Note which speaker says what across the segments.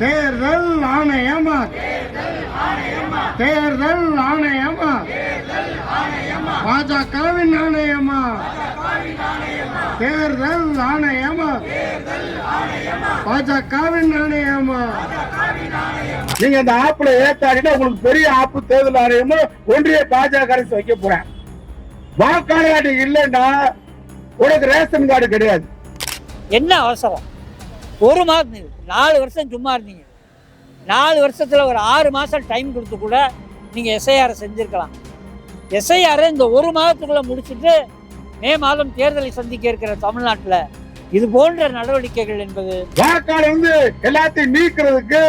Speaker 1: தேர்தல் ஆணையமா? தேர்தல் ஆணையமா? பாஜகவின் ஆணையமா? தேர்தல் ஆணையமா? பாஜகவின் ஆணையமா?
Speaker 2: நீங்க இந்த ஆப்புல ஏத்தாடினா உங்களுக்கு பெரிய ஆப்பு தேர்தல் ஆணையமும் ஒன்றிய பாஜக அரசு வைக்க போறேன். வாக்காளர் கார்டு இல்லைன்னா உனக்கு ரேஷன் கார்டு கிடையாது.
Speaker 3: என்ன அவசரம்? ஒரு மாதம் நாலு வருஷம் சும்மா இருந்தீங்க. நாலு வருஷத்தில் ஒரு ஆறு மாதம் டைம் கொடுத்து கூட நீங்கள் எஸ்ஐஆரை செஞ்சுருக்கலாம். எஸ்ஐஆரை இந்த ஒரு மாதத்துக்குள்ளே முடிச்சுட்டு மே மாதம் தேர்தலை சந்திக்க இருக்கிற தமிழ்நாட்டில் இது போன்ற நடவடிக்கைகள் என்பது
Speaker 2: வாக்காளர் வந்து எல்லாத்தையும் நீக்கிறதுக்கு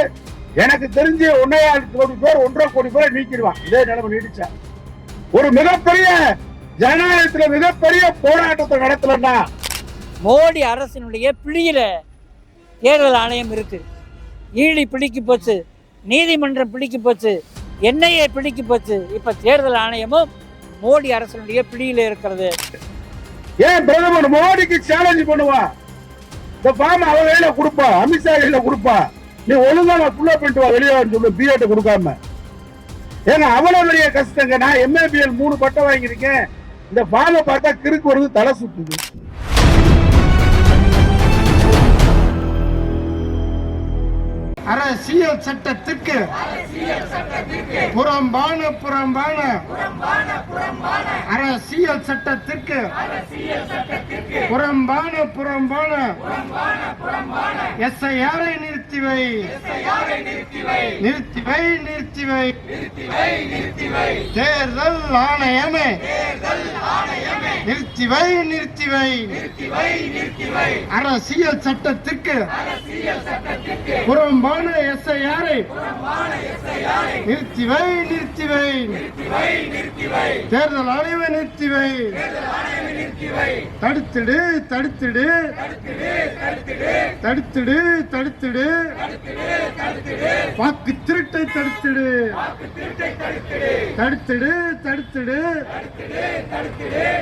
Speaker 2: எனக்கு தெரிஞ்சு ஒன்னே கோடி பேர் ஒன்றரை கோடி பேரை நீக்கிடுவான் இதே நிலைமை நீடிச்சா. ஒரு மிகப்பெரிய ஜனநாயகத்துல மிகப்பெரிய போராட்டத்தை நடத்தலன்னா
Speaker 3: மோடி அரசினுடைய பிடியில தேர்தல் ஆணையம் இருக்கு. ஈடி பிடிக்கு போச்சு நீதிமன்றம் பிடிக்கு போச்சு என்ஐஏ பிடிக்கு போச்சு. இப்ப தேர்தல் ஆணையமும் மோடி அரசனுடைய பிடியில இருக்கிறது.
Speaker 2: ஏன் பிரதமர் மோடிக்கு சேலஞ்ச் பண்ணுவா? இந்த ஃபார்ம் அவ கையில கொடுப்பா அமித்ஷா கையில கொடுப்பா. நீ ஒழுங்கா நான் ஃபுல்லா பண்ணிட்டு வா வெளியே வந்து சொல்லு பிஎட் கொடுக்காம. ஏங்க அவ்வளவு பெரிய கஷ்டங்க நான் எம்ஏபிஎல் மூணு பட்டம் வாங்கியிருக்கேன். இந்த ஃபார்மை பார்த்தா கிறுக்கு வருது தலை சுத்துது.
Speaker 1: அரசியல் சட்டத்திற்கு புறம்பான புறம்பான அரசியல் சட்டத்திற்கு புறம்பான புறம்பான எஸ்ஐஆரை நிறுத்தி வை. நிறுத்தி வை நிறுத்தி வை. தேர்தல் ஆணையமே. நிறுத்தி வை நிறுத்தி வை. அரசியல் சட்டத்திற்கு புறம்பான எஸ்ஐஆரை நிறுத்தி நிறுத்திவை நிறுத்தி தேர்தல் ஆணையவை நிறுத்திவை தடுத்துடு தடுத்துடு. தடுத்துடு தடுத்துடு. வாக்கு திருட்டை தடுத்துடு. தடுத்துடு தடுத்துடு.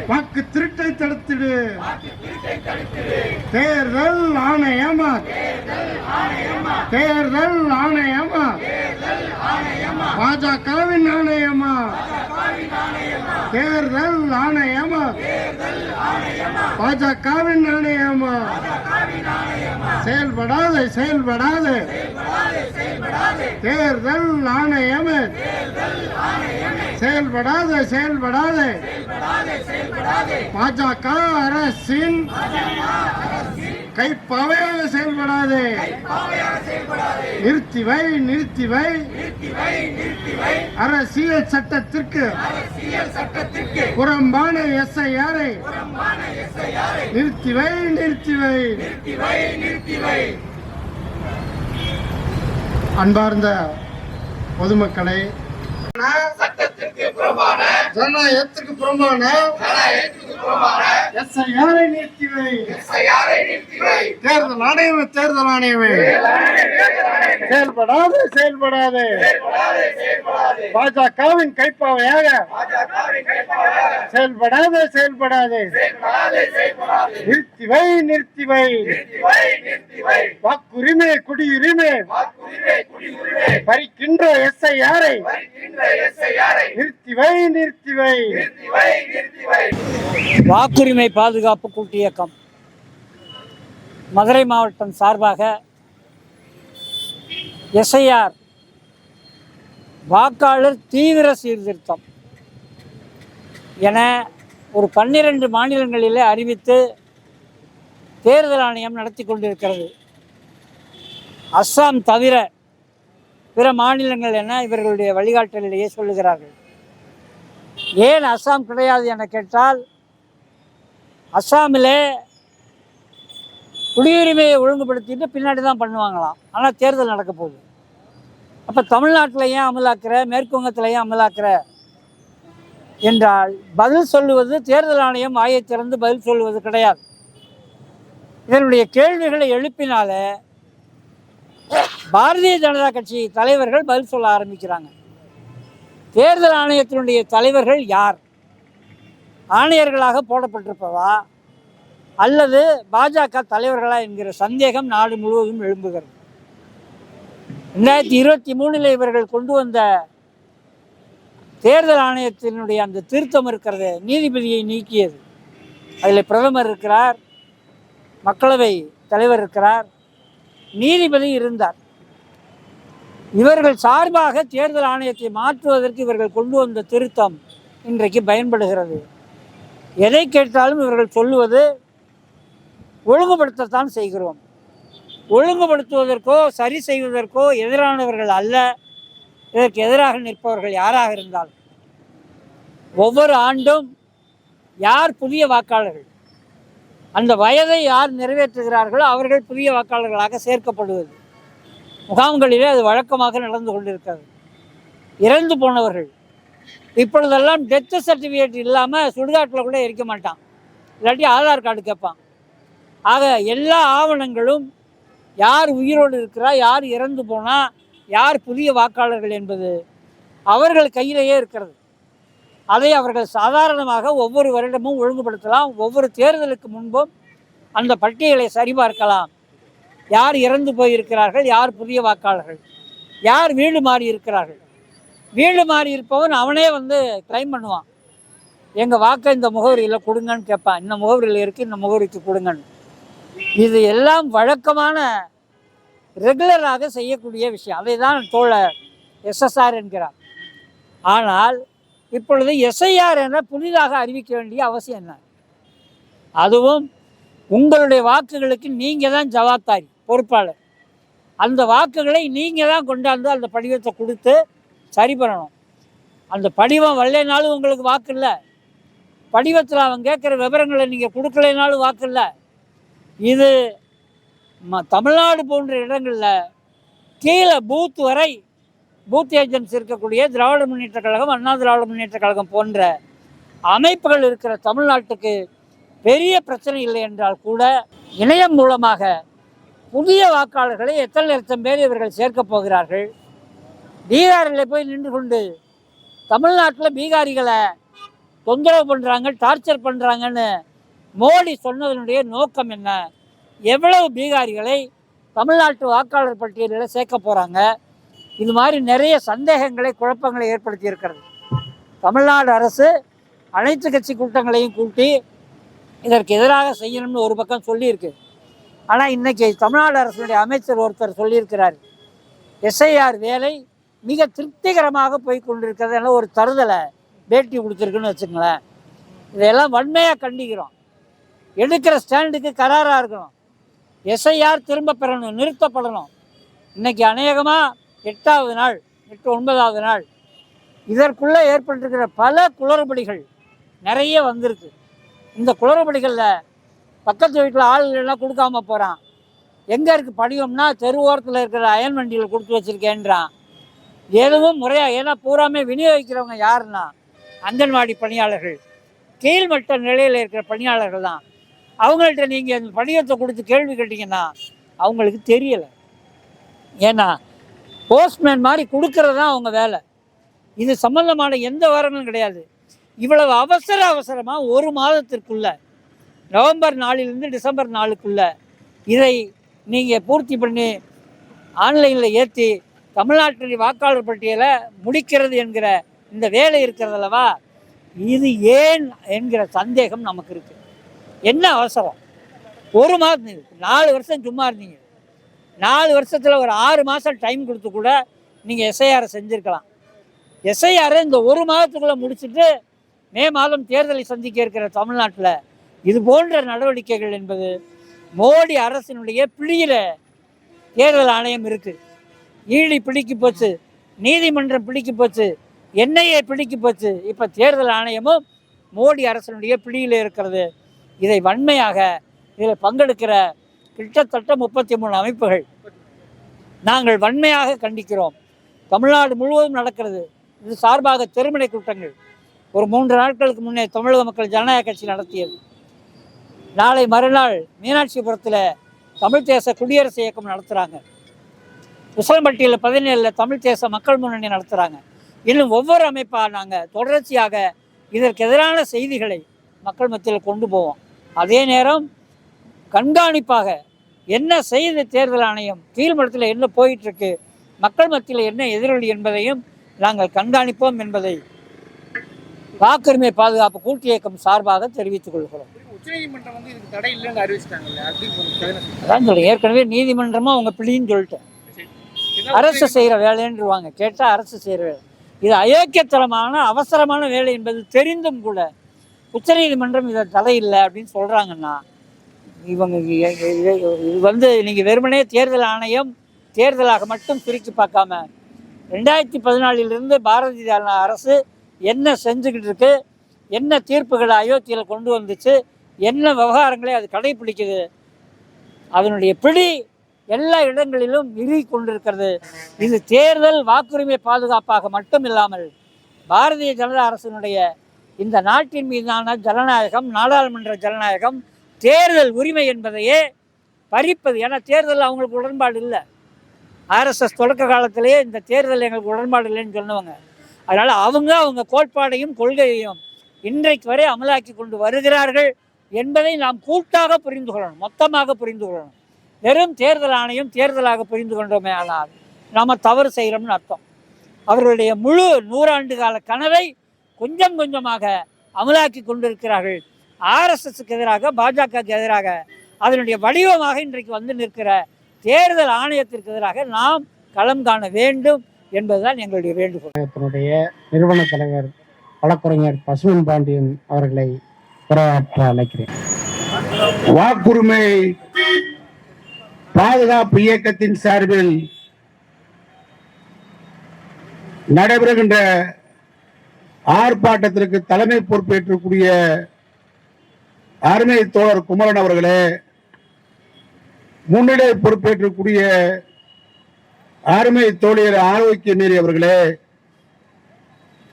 Speaker 1: வாக்கு திருட்டு தடுத்துடு. தேர்தல் ஆணையமா? தேர்தல் ஆணையமா? பாஜகவின் ஆணையமா? தேர்தல் ஆணையமா? பாஜகவின் ஆணையமா? செயல்படாது செயல்படாது. தேர்தல் ஆணையமே. செயல்படாது செயல்படாது. பாஜக அரசின் கைப்பாவையாக செயல்படாது. நிறுத்தி வை நிறுத்தி வை அரசியல் சட்டத்திற்கு புறம்பான எஸ்ஐஆரை நிறுத்தி வை நிறுத்தி வை அன்பார்ந்த பொதுமக்களை ஜனநாயகத்திற்கு புறம்பான எஸ்ஐஆரை நிறுத்தி வை தேர்தல் ஆணையமே தேர்தல் ஆணையமே. செயல்படாது செயல்படாது. பாஜகவின் கைப்பாவையாக செயல்படாது செயல்படாது. நிறுத்தி வை நிறுத்தி வை வாக்குரிமை குடியுரிமை. பறிக்கின்ற எஸ்ஐஆரை நிறுத்தி வை நிறுத்தி வை
Speaker 3: வாக்குரிமை பாதுகாப்பு கூட்டு இயக்கம் மதுரை மாவட்டம் சார்பாக எஸ்ஐஆர் வாக்காளர் தீவிர சீர்திருத்தம் என ஒரு பன்னிரண்டு மாநிலங்களிலே அறிவித்து தேர்தல் ஆணையம் நடத்தி கொண்டிருக்கிறது. அஸ்ஸாம் தவிர பிற மாநிலங்கள் என இவர்களுடைய வழிகாட்டலிலேயே சொல்லுகிறார்கள். ஏன் அஸ்ஸாம் கிடையாது என கேட்டால் அஸ்ஸாமிலே குடியுரிமையை ஒழுங்குபடுத்திட்டு பின்னாடி தான் பண்ணுவாங்களாம். ஆனால் தேர்தல் நடக்க போகுது அப்போ தமிழ்நாட்டில் ஏன் அமலாக்குற? மேற்கு வங்கத்தில் ஏன் அமலாக்குற? என்றால் பதில் சொல்லுவது தேர்தல் ஆணையம் வாயை திறந்து பதில் சொல்லுவது கிடையாது. இதனுடைய கேள்விகளை எழுப்பினால பாரதிய ஜனதா கட்சி தலைவர்கள் பதில் சொல்ல ஆரம்பிக்கிறாங்க. தேர்தல் ஆணையத்தினுடைய தலைவர்கள் யார்? ஆணையர்களாக போடப்பட்டிருப்பதா அல்லது பாஜக தலைவர்களா என்கிற சந்தேகம் நாடு முழுவதும் எழும்புகிறது. ரெண்டாயிரத்தி இருபத்தி மூணில் இவர்கள் கொண்டு வந்த தேர்தல் ஆணையத்தினுடைய அந்த திருத்தம் இருக்கிறது நீதிபதியை நீக்கியது. அதில் பிரதமர் இருக்கிறார் மக்களவை தலைவர் இருக்கிறார் நீதிபதி இருந்தார். இவர்கள் சார்பாக தேர்தல் ஆணையத்தை மாற்றுவதற்கு இவர்கள் கொண்டு வந்த திருத்தம் இன்றைக்கு பயன்படுகிறது. எதை கேட்டாலும் இவர்கள் சொல்லுவது ஒழுங்குபடுத்தத்தான் செய்கிறோம். ஒழுங்குபடுத்துவதற்கோ சரி செய்வதற்கோ எதிரானவர்கள் அல்ல. இதற்கு எதிராக நிற்பவர்கள் யாராக இருந்தாலும் ஒவ்வொரு ஆண்டும் யார் புதிய வாக்காளர்கள்? அந்த வயதை யார் நிறைவேற்றுகிறார்களோ அவர்கள் புதிய வாக்காளர்களாக சேர்க்கப்படுவது. முகாம்களிலே அது வழக்கமாக நடந்து கொண்டிருக்கிறது. இறந்து போனவர்கள் இப்பொழுதெல்லாம் டெத்து சர்டிஃபிகேட் இல்லாமல் சுடுகாட்டில் கூட இருக்க மாட்டான். இல்லாட்டி ஆதார் கார்டு கேட்பான். ஆக எல்லா ஆவணங்களும் யார் உயிரோடு இருக்கிறா யார் இறந்து போனால் யார் புதிய வாக்காளர்கள் என்பது அவர்கள் கையிலேயே இருக்கிறது. அதை அவர்கள் சாதாரணமாக ஒவ்வொரு வருடமும் ஒழுங்குபடுத்தலாம். ஒவ்வொரு தேர்தலுக்கு முன்பும் அந்த பட்டியலை சரிபார்க்கலாம். யார் இறந்து போயிருக்கிறார்கள் யார் புதிய வாக்காளர்கள் யார் வீடு மாறி இருக்கிறார்கள் வீடு மாறி இருப்பவன் அவனே வந்து கிளைம் பண்ணுவான். எங்கள் வாக்கை இந்த முகவரியில் கொடுங்கன்னு கேட்பான். இந்த முகவரியில் இருக்குது இந்த முகவரிக்கு கொடுங்கன்னு. இது எல்லாம் வழக்கமான ரெகுலராக செய்யக்கூடிய விஷயம். அதை தான் தோழர் எஸ்எஸ்ஆர் என்கிறார். ஆனால் இப்பொழுது எஸ்ஐஆர் என புதிதாக அறிவிக்க வேண்டிய அவசியம் என்ன? அதுவும் உங்களுடைய வாக்குகளுக்கு நீங்கள் தான் ஜவாப்தாரி பொறுப்பாளர். அந்த வாக்குகளை நீங்கள் தான் கொண்டாந்து அந்த படிவத்தை கொடுத்து சரி பண்ணணும். அந்த படிவம் வரலைனாலும் உங்களுக்கு வாக்கு இல்லை. படிவத்தில் அவன் கேட்குற விவரங்களை நீங்கள் கொடுக்கலைனாலும் வாக்கு இல்லை. இது ம தமிழ்நாடு போன்ற இடங்களில் கீழே பூத் வரை பூத் ஏஜென்ட்ஸ் இருக்கக்கூடிய திராவிட முன்னேற்ற கழகம் அண்ணா திராவிட முன்னேற்ற கழகம் போன்ற அமைப்புகள் இருக்கிற தமிழ்நாட்டுக்கு பெரிய பிரச்சனை இல்லை என்றால் கூட இணையம் மூலமாக புதிய வாக்காளர்களை எத்தனை லட்சம் பேர் இவர்கள் சேர்க்கப் போகிறார்கள்? பீகாரில் போய் நின்று கொண்டு தமிழ்நாட்டில் பீகாரிகளை தொந்தரவு பண்ணுறாங்க டார்ச்சர் பண்ணுறாங்கன்னு மோடி சொன்னதனுடைய நோக்கம் என்ன? எவ்வளவு பீகாரிகளை தமிழ்நாட்டு வாக்காளர் பட்டியலில் சேர்க்க போகிறாங்க இது மாதிரி நிறைய சந்தேகங்களை குழப்பங்களை ஏற்படுத்தி இருக்கிறது. தமிழ்நாடு அரசு அனைத்து கட்சி கூட்டங்களையும் கூட்டி இதற்கு எதிராக செய்யணும்னு ஒரு பக்கம் சொல்லியிருக்கு. ஆனால் இன்னைக்கு தமிழ்நாடு அரசுடைய அமைச்சர் ஒருத்தர் சொல்லியிருக்கிறார். எஸ்ஐஆர் வேலை மிக திருப்திகரமாக போய் கொண்டிருக்கிறது ஒரு தருதலை பேட்டி கொடுத்துருக்குன்னு வச்சுங்களேன் இதையெல்லாம் வன்மையாக கண்டிக்கிறோம். எடுக்கிற ஸ்டாண்டுக்கு கராராக இருக்கணும். எஸ்ஐஆர் திரும்ப பெறணும் நிறுத்தப்படணும். இன்னைக்கு அநேகமாக எட்டாவது நாள் எட்டு ஒன்பதாவது நாள். இதற்குள்ளே ஏற்பட்டிருக்கிற பல குளறுபடிகள் நிறைய வந்திருக்கு. இந்த குளறுபடிகளில் பக்கத்து வீட்டில் ஆளுகளெல்லாம் கொடுக்காம போகிறான் எங்கே இருக்குது படிவம்னா தெருவோரத்தில் இருக்கிற அயன் வண்டியில் கொடுத்து வச்சுருக்கேன்றான். எதுவும் முறையாக ஏன்னா பூராமே விநியோகிக்கிறவங்க யாருன்னா அங்கன்வாடி பணியாளர்கள். கீழ்மட்ட நிலையில் இருக்கிற பணியாளர்கள் தான். அவங்கள்ட்ட நீங்கள் அந்த பணியத்தை கொடுத்து கேள்வி கேட்டிங்கன்னா அவங்களுக்கு தெரியலை. ஏன்னா போஸ்ட்மேன் மாதிரி கொடுக்கறது தான் அவங்க வேலை. இது சம்பந்தமான எந்த விவரங்களும் கிடையாது. இவ்வளவு அவசர அவசரமாக ஒரு மாதத்திற்குள்ள நவம்பர் நாலிலிருந்து டிசம்பர் நாளுக்குள்ளே இதை நீங்கள் பூர்த்தி பண்ணி ஆன்லைனில் ஏற்றி தமிழ்நாட்டினுடைய வாக்காளர் பட்டியலை முடிக்கிறது என்கிற இந்த வேலை இருக்கிறது அல்லவா? இது ஏன் என்கிற சந்தேகம் நமக்கு இருக்குது என்ன அவசரம்? ஒரு மாதம் நாலு வருஷம் சும்மா இருந்தீங்க. நாலு வருஷத்தில் ஒரு ஆறு மாதம் டைம் கொடுத்து கூட நீங்கள் எஸ்ஐஆரை செஞ்சுருக்கலாம். எஸ்ஐஆரை இந்த ஒரு மாதத்துக்குள்ளே முடிச்சுட்டு மே மாதம் தேர்தலை சந்திக்க இருக்கிற தமிழ்நாட்டில் இது போன்ற நடவடிக்கைகள் என்பது மோடி அரசினுடைய பிடியில் தேர்தல் ஆணையம் இருக்குது ஈழி பிடிக்கு போச்சு நீதிமன்றம் பிடிக்கு போச்சு என்ஐஏ பிடிக்கு போச்சு. இப்போ தேர்தல் ஆணையமும் மோடி அரசினுடைய பிடியில் இருக்கிறது. இதை வன்மையாக இதில் பங்கெடுக்கிற கிட்டத்தட்ட முப்பத்தி மூணு அமைப்புகள் நாங்கள் வன்மையாக கண்டிக்கிறோம். தமிழ்நாடு முழுவதும் நடக்கிறது. இது சார்பாக தெருமனை கூட்டங்கள். ஒரு மூன்று நாட்களுக்கு முன்னே தமிழக மக்கள் ஜனநாயக கட்சி நடத்தியது. நாளை மறுநாள் மீனாட்சிபுரத்தில் தமிழ் தேச குடியரசு இயக்கம் நடத்துகிறாங்க உசலம்பட்டியில் பதினேழில் தமிழ் தேச மக்கள் முன்னணி நடத்துகிறாங்க இன்னும் ஒவ்வொரு அமைப்பாக நாங்கள் தொடர்ச்சியாக இதற்கு எதிரான செய்திகளை மக்கள் மத்தியில் கொண்டு போவோம். அதே நேரம் கண்காணிப்பாக என்ன செய்த தேர்தல் ஆணையம் கீழ்மட்டத்தில் என்ன போயிட்டுருக்கு மக்கள் மத்தியில் என்ன எதிரொலி என்பதையும் நாங்கள் கண்காணிப்போம் என்பதை வாக்குரிமை பாதுகாப்பு கூட்டு இயக்கம் சார்பாக தெரிவித்துக் கொள்கிறோம்.
Speaker 4: உச்சநீதிமன்றம் வந்து இதுக்கு தடை இல்லைன்னு செலுத்துங்க.
Speaker 3: அதான் சொல்றேன். ஏற்கனவே நீதிமன்றமும் அவங்க பிள்ளைன்னு சொல்லிட்டேன். அரசு செய்கிற வேலைன்றுவாங்க. கேட்டால் அரசு செய்கிற வேலை. இது அயோக்கியத்தனமான அவசரமான வேலை என்பது தெரிந்தும் கூட உச்சநீதிமன்றம் இதை தலையில்லை இல்லை அப்படின்னு சொல்கிறாங்கன்னா இவங்க இது வந்து நீங்கள் வெறுமனே தேர்தல் ஆணையம் தேர்தலாக மட்டும் பிரித்து பார்க்காம ரெண்டாயிரத்தி பதினாலிலிருந்து பாரதிய ஜனதா அரசு என்ன செஞ்சுக்கிட்டு இருக்கு என்ன தீர்ப்புகளை அயோத்தியில் கொண்டு வந்துச்சு என்ன விவகாரங்களை அது கடைபிடிக்குது அதனுடைய பிடி எல்லா இடங்களிலும் இறுகி கொண்டிருக்கிறது. இது தேர்தல் வாக்குரிமை பாதுகாப்பாக மட்டும் இல்லாமல் பாரதிய ஜனதா அரசினுடைய இந்த நாட்டின் மீதான ஜனநாயகம் நாடாளுமன்ற ஜனநாயகம் தேர்தல் உரிமை என்பதையே பறிப்பது. ஏன்னா தேர்தல் அவங்களுக்கு உடன்பாடு இல்லை. ஆர்எஸ்எஸ் தொடக்க காலத்திலேயே இந்த தேர்தல் எங்களுக்கு உடன்பாடு இல்லைன்னு சொன்னவங்க. அதனால் அவங்க அவங்க கோட்பாடையும் கொள்கையையும் இன்றைக்கு வரை அமலாக்கி கொண்டு வருகிறார்கள் என்பதை நாம் கூட்டாக புரிந்து கொள்ளணும் மொத்தமாக புரிந்து கொள்ளணும். வெறும் தேர்தல் ஆணையம் தேர்தலாக புரிந்து கொண்டோமே ஆனால் நாம் தவறு செய்கிறோம்னு அர்த்தம். அவர்களுடைய முழு நூறாண்டு கால கனவை கொஞ்சம் கொஞ்சமாக அமலாக்கி கொண்டிருக்கிறார்கள். ஆர்எஸ்எஸ்க்கு எதிராக பாஜகவுக்கு எதிராக அதனுடைய வடிவமாக இன்றைக்கு வந்து நிற்கிற தேர்தல் ஆணையத்திற்கு எதிராக நாம் களம் காண வேண்டும் என்பதுதான் எங்களுடைய வேண்டுகோள்.
Speaker 1: நிறுவன தலைவர் வழக்கறிஞர் பசுமன் பாண்டியன் அவர்களை உரையாற்ற அழைக்கிறேன்.
Speaker 2: வாக்குரிமை பாதுகாப்பு இயக்கத்தின் சார்பில் நடைபெறுகின்ற ஆர்ப்பாட்டத்திற்கு தலைமை பொறுப்பேற்றக்கூடிய அருமை தோழர் குமரன் அவர்களே முன்னிலை பொறுப்பேற்றக்கூடிய அருமை தோழியர் ஆரோக்கிய மீறி அவர்களே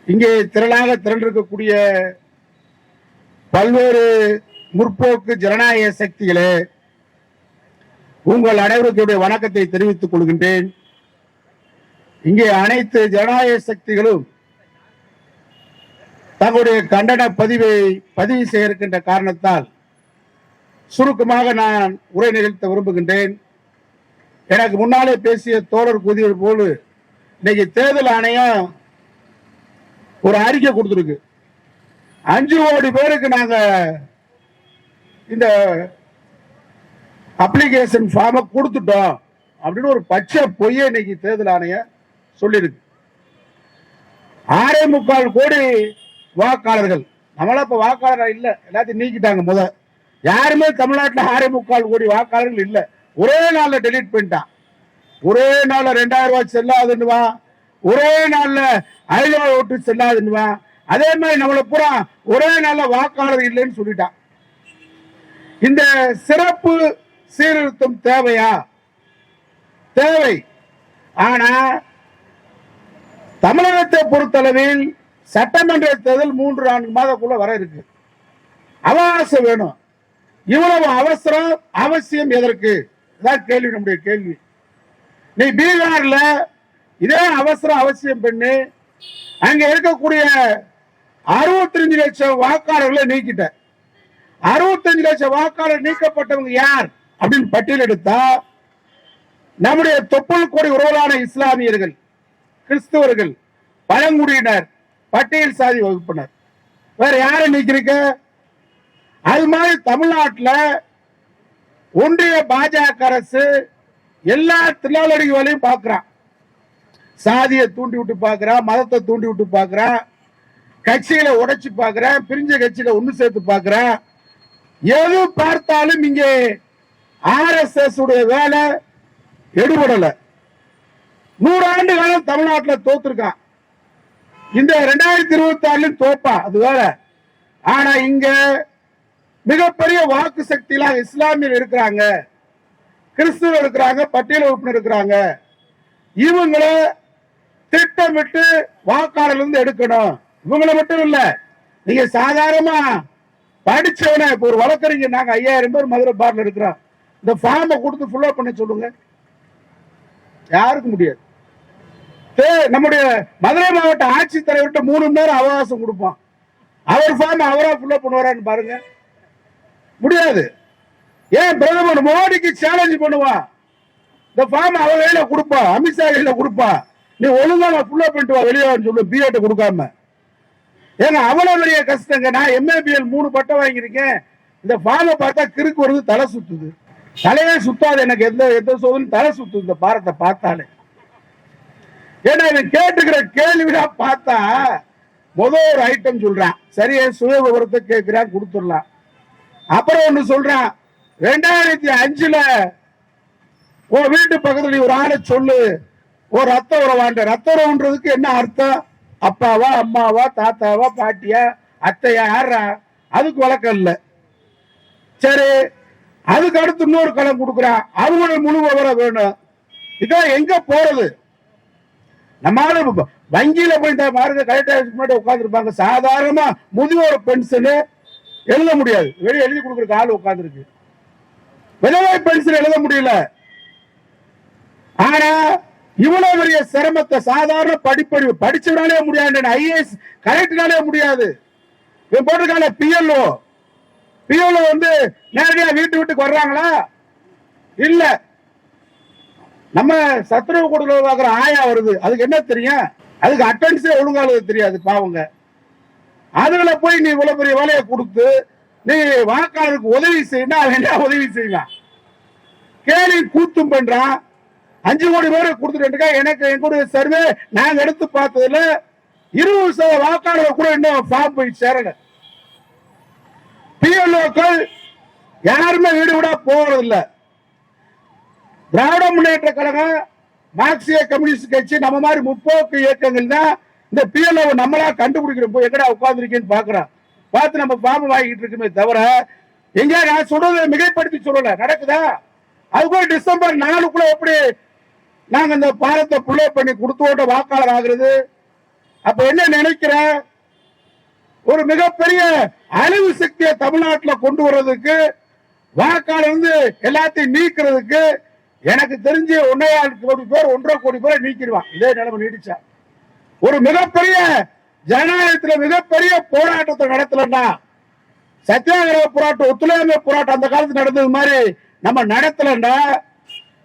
Speaker 2: இங்கே திரளாக திரண்டிருக்கக்கூடிய பல்வேறு முற்போக்கு ஜனநாயக சக்திகளே உங்கள் அனைவருக்குடைய வணக்கத்தை தெரிவித்துக் கொள்கின்றேன். இங்கே அனைத்து ஜனநாயக சக்திகளும் தங்களுடைய கண்டன பதிவை பதிவு செய்ய இருக்கின்ற காரணத்தால் சுருக்கமாக நான் உரை நிகழ்த்த விரும்புகின்றேன். எனக்கு முன்னாலே பேசிய தோழர் கூதியது போல இன்னைக்கு தேர்தல் ஆணையம் ஒரு அறிக்கை கொடுத்துருக்கு. அஞ்சு கோடி பேருக்கு நாங்க இந்த அப்ளிகேஷன் ஃபார்மை கொடுத்துட்டோம் அப்படின்னு ஒரு பச்சை பொய்யை இன்னைக்கு தேர்தல் ஆணையம் சொல்லியிருக்கு ஆறே முக்கால் கோடி வாக்காளர்கள். நம்மளா இப்ப வாக்காளர் இல்ல. எல்லாத்தையும் நீக்கிட்டாங்க முத. யாருமே தமிழ்நாட்டுல ஆறே முக்கால் கோடி வாக்காளர்கள் இல்ல. ஒரே நாள்ல டெலீட் பண்ணிட்டான் ஒரே நாள்ல ரெண்டாயிரம் ரூபாய் செல்லாதுன்னுவான் ஒரே நாள்ல ஐநூறு ஓட்டு செல்லாதுன்னுவான் அதே மாதிரி நம்மளை பூரா ஒரே நாள்ல வாக்காளர் இல்லைன்னு சொல்லிட்டான் இந்த சிறப்பு சீர்திருத்தம் தேவையா? தேவை. ஆனா தமிழகத்தை பொறுத்தளவில் சட்டமன்ற தேர்தல் மூன்று நான்கு மாதக்குள்ள வர இருக்கு. அவகாசம் வேணும். இவ்வளவு அவசரம் அவசியம் எதற்கு? இதான் கேள்வி நம்முடைய கேள்வி. நீ பீகார்ல இதே அவசரம் அவசியம் பண்ணி அங்க இருக்கக்கூடிய அறுபத்தஞ்சு லட்சம் வாக்காளர்களை நீக்கிட்ட. அறுபத்தஞ்சு லட்சம் வாக்காளர் நீக்கப்பட்டவங்க யார்? அப்படின்னு பட்டியலெடுத்தா நம்முடைய தொப்புள் கொடி உறவலான இஸ்லாமியர்கள் கிறிஸ்தவர்கள் பழங்குடியினர் பட்டியல் சாதி வகுப்பினர். வேற யாரை நீக்கிருக்க? அது மாதிரி தமிழ்நாட்டில் ஒன்றிய பாஜக அரசு எல்லா தொழிலாளி பார்க்கிறான் சாதியை தூண்டி விட்டு பார்க்கிறான் மதத்தை தூண்டி விட்டு பார்க்கிறான் கட்சிகளை உடைச்சு பார்க்கறான் பிரிஞ்ச கட்சியில ஒன்று சேர்த்து பார்க்கறான் எது பார்த்தாலும் இங்கே ஆர்எஸ்எஸ் உடைய வேலை எடுபடல. நூறாண்டு காலம் தமிழ்நாட்டில் தோத்துருக்கான் இந்த ரெண்டாயிரத்தி இருபத்தி ஆறுலயும் தோப்பா அது வேற. ஆனா இங்க மிகப்பெரிய வாக்கு சக்தியெல்லாம் இஸ்லாமியர் இருக்கிறாங்க. கிறிஸ்துவர் இருக்கிறாங்க பட்டியல் உறுப்பினர் இருக்கிறாங்க. இவங்கள திட்டமிட்டு வாக்காளர்ல இருந்து எடுக்கணும். இவங்களை மட்டும் இல்ல நீங்க சாதாரணமா படிச்சவன இப்ப ஒரு வழக்கறிஞர் நாங்க ஐயாயிரம் பேர் மதுரை பார்ல இருக்கிறோம். இந்த ஃபார்மை கொடுத்து ஃபுல்லப் பண்ண சொல்லுங்க. யாருக்கு முடியாது. தே- நம்முடைய மதுரை மாவட்ட ஆட்சித்தலைவர்கிட்ட மூணு மணி நேரம் அவகாசம் கொடுப்பான். அவர் ஃபார்ம் அவரா ஃபுல்லப் பண்ணுவாரான்னு பாருங்க. முடியாது. ஏன் பிரதமர் மோடிக்கு சேலஞ்சு பண்ணுவான் இந்த ஃபார்ம் அவ கையில கொடுப்பா அமித்ஷா கையில கொடுப்பா. நீ ஒழுங்கா நான் ஃபுல்லப் பண்ணிட்டு வா வெளியே சொல்லு பிஎட் கொடுக்காம. ஏங்க அவ்வளவு பெரிய கஷ்டங்க. நான் எம்ஏபிஎல் மூணு பட்டம் வாங்கியிருக்கேன். இந்த ஃபார்மை பார்த்தா கிறுக்கு வருது தலை சுத்துது. தலையே சுத்தாது எனக்கு எந்த எந்த சோதனும் தலை சுத்து. இந்த பாரத்தை பார்த்தாலே. ஏன்னா இது கேட்டுக்கிற கேள்விதான் பார்த்தா முதல் ஒரு ஐட்டம் சொல்றான். சரியா சுய விவரத்தை கேட்கிறான் கொடுத்துடலாம். அப்புறம் ஒண்ணு சொல்றான். ரெண்டாயிரத்தி அஞ்சுல உன் வீட்டு பக்கத்துல நீ ஒரு ஆளை சொல்லு. ஒரு ரத்த உறவாண்ட. ரத்த உறவுன்றதுக்கு என்ன அர்த்தம்? அப்பாவா அம்மாவா தாத்தாவா பாட்டியா அத்தையா யாரா அதுக்கு வழக்கம் இல்லை. சரி அதுக்கு அடுத்து இன்னொரு களம் கொடுக்குறான் அவங்களோட முழு விவரம் வேணும். இதான் எங்க போறது? நம்மளால வங்கியில போய் இந்த பாருங்க கலெக்டர் முன்னாடி உட்காந்துருப்பாங்க சாதாரணமா முதியோர் பென்ஷனு எழுத முடியாது. வெளியே எழுதி கொடுக்குற ஆள் உட்காந்துருக்கு விதவை பென்ஷன் எழுத முடியல. ஆனா இவ்வளவு பெரிய சிரமத்தை சாதாரண படிப்பறிவு படிச்சவனாலே முடியாது. ஐஏஎஸ் கலெக்டர்னாலே முடியாது போட்டிருக்காங்க பிஎல்ஓ பியூல வந்து நேரடியா வீட்டு வீட்டுக்கு வர்றாங்களா? இல்ல. நம்ம சத்துணவு கூட பார்க்குற ஆயா வருது. அதுக்கு என்ன தெரியும்? அதுக்கு அட்டன்ஸே ஒழுங்கா தெரியாது பாவங்க. அதுல போய் நீ இவ்வளவு பெரிய வேலையை கொடுத்து நீ வாக்காளருக்கு உதவி செய்யணும் அவன் என்ன உதவி செய்யலாம்? கேலி கூத்தும் பண்றான். அஞ்சு கோடி பேர் கொடுத்துட்டு எனக்கு எங்களுடைய சர்வே நாங்க எடுத்து பார்த்ததுல இருபது சதவீத வாக்காளர் கூட இன்னும் ஃபார்ம் போய் சேரல. பிஎல்ஓக்கள் யாருமே வீடு விட போறது திராவிட முன்னேற்ற கழகம் மார்க்சிய கம்யூனிஸ்ட் கட்சி நம்ம மாதிரி முற்போக்கு இயக்கங்கள் தான் இந்த பிஎல்ஓ நம்மளா கண்டுபிடிக்கிறோம் போய் எங்கடா உட்காந்துருக்கேன்னு பாக்குறோம் பார்த்து நம்ம ஃபார்ம் வாங்கிட்டு இருக்குமே தவிர எங்க நான் சொல்றதை மிகைப்படுத்தி சொல்லல. நடக்குதா? அதுக்குள்ள டிசம்பர் நாலுக்குள்ள எப்படி நாங்க இந்த பாலத்தை புள்ளை பண்ணி கொடுத்து வாக்காளர் ஆகுறது? அப்ப என்ன நினைக்கிறேன்? ஒரு மிகப்பெரிய அழிவு சக்தியை தமிழ்நாட்டில் கொண்டு வர்றதுக்கு வாக்காளர் வந்து எல்லாத்தையும் நீக்கிறதுக்கு எனக்கு தெரிஞ்சு ஒன்னே கோடி பேர் ஒன்றரை கோடி பேரை நீக்கிடுவான். இதே நிலைமை நீடிச்சா. ஒரு மிகப்பெரிய ஜனநாயகத்துல மிகப்பெரிய போராட்டத்தை நடத்தலன்னா சத்தியாகிரக போராட்டம் ஒத்துழையாமை போராட்டம் அந்த காலத்துல நடந்தது மாதிரி நம்ம நடத்தலன்னா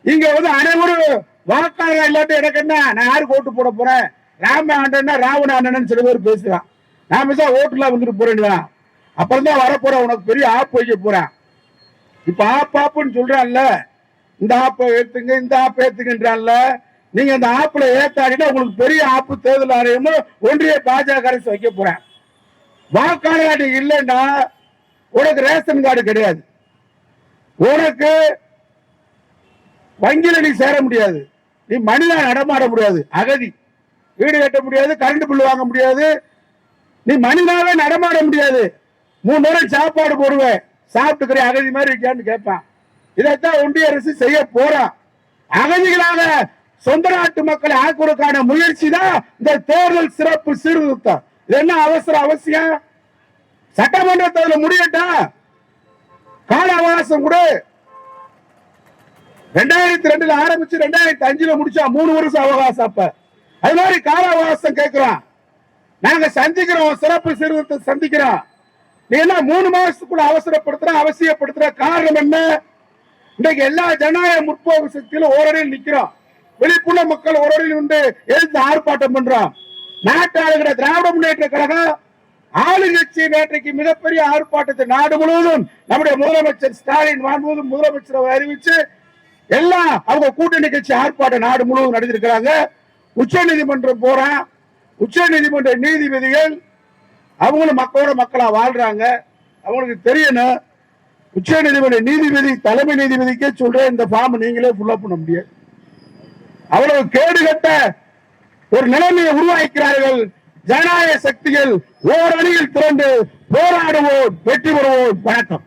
Speaker 2: இங்க வந்து அனைவரும் வாக்காளர் இல்லாட்டி எனக்கு என்ன? நான் யாருக்கு ஓட்டு போட போறேன்? ராம ஆண்டன்னா ராவண ஆண்டன்னு சில பேர் பேசுறான். நான் பேச ஓட்டுலாம் வந்துட்டு போறேன் அப்புறம் தான் வரப்போறேன் உனக்கு பெரிய ஆப் வைக்க போறேன். இப்ப ஆப் ஆப்புன்னு சொல்றான்ல இந்த ஆப்பை ஏத்துங்க இந்த ஆப் ஏத்துங்கன்றான்ல நீங்க அந்த ஆப்ல ஏத்தாடினா உங்களுக்கு பெரிய ஆப்பு தேர்தல் ஆணையம் ஒன்றிய பாஜக அரசு வைக்க போறேன். வாக்காளர் அட்டை இல்லைன்னா உனக்கு ரேஷன் கார்டு கிடையாது. உனக்கு வங்கியில நீ சேர முடியாது. நீ மனிதன் நடமாட முடியாது. அகதி. வீடு கட்ட முடியாது கரண்ட் பில் வாங்க முடியாது. நீ மனிதாவே நடமாட முடியாது. மூணு நேரம் சாப்பாடு போடுவேன். சாப்பிட்டுக்கிற அகதி மாதிரி இருக்கியான்னு கேட்பான். இதைத்தான் ஒன்றிய அரசு செய்ய போறான் அகதிகளாக சொந்த நாட்டு மக்களை ஆக்குவதற்கான முயற்சி தான் இந்த தேர்தல் சிறப்பு சீர்திருத்தம். இது என்ன அவசர அவசியம்? சட்டமன்றத்தில் முடியட்டா? கால அவகாசம் கூட. ரெண்டாயிரத்தி ரெண்டுல ஆரம்பிச்சு ரெண்டாயிரத்தி அஞ்சுல முடிச்சா மூணு வருஷம் அவகாசம் அப்ப. அது மாதிரி கால அவகாசம் கேட்கிறான் நாங்க சந்திக்கிறோம் சிறப்பு சீர்திருத்தத்தை சந்திக்கிறோம். நீ என்ன மூணு மாசத்துக்குள்ள அவசரப்படுத்துற அவசியப்படுத்துற காரணம் என்ன? இன்னைக்கு எல்லா ஜனநாயக முற்போக்கு சக்தியிலும் ஓரடியில் நிக்கிறோம். விழிப்புள்ள மக்கள் ஓரடியில் உண்டு எழுந்து ஆர்ப்பாட்டம் பண்றோம். நாட்டு ஆளுகிற திராவிட முன்னேற்ற கழகம் ஆளுங்கட்சி நேற்றைக்கு மிகப்பெரிய ஆர்ப்பாட்டத்தை நாடு முழுவதும் நம்முடைய முதலமைச்சர் ஸ்டாலின் மாண்புமிகு முதலமைச்சர் அறிவிச்சு எல்லாம் அவங்க கூட்டணி கட்சி ஆர்ப்பாட்டம் நாடு முழுவதும் நடந்திருக்கிறாங்க உச்ச நீதிமன்றம் போறான் உச்ச நீதிமன்ற நீதிபதிகள் அவங்களும் மக்களோட மக்களா வாழ்றாங்க. அவங்களுக்கு தெரியணும் உச்ச நீதிமன்ற நீதிபதி தலைமை நீதிபதிக்கே சொல்றேன் இந்த ஃபார்ம் நீங்களே ஃபுல்லப் பண்ண முடியாது. அவ்வளவு கேடுகட்ட ஒரு நிலைமையை உருவாக்கிறார்கள். ஜனநாயக சக்திகள் ஓரணியில் திரண்டு போராடுவோம் வெற்றி பெறுவோம். வணக்கம்.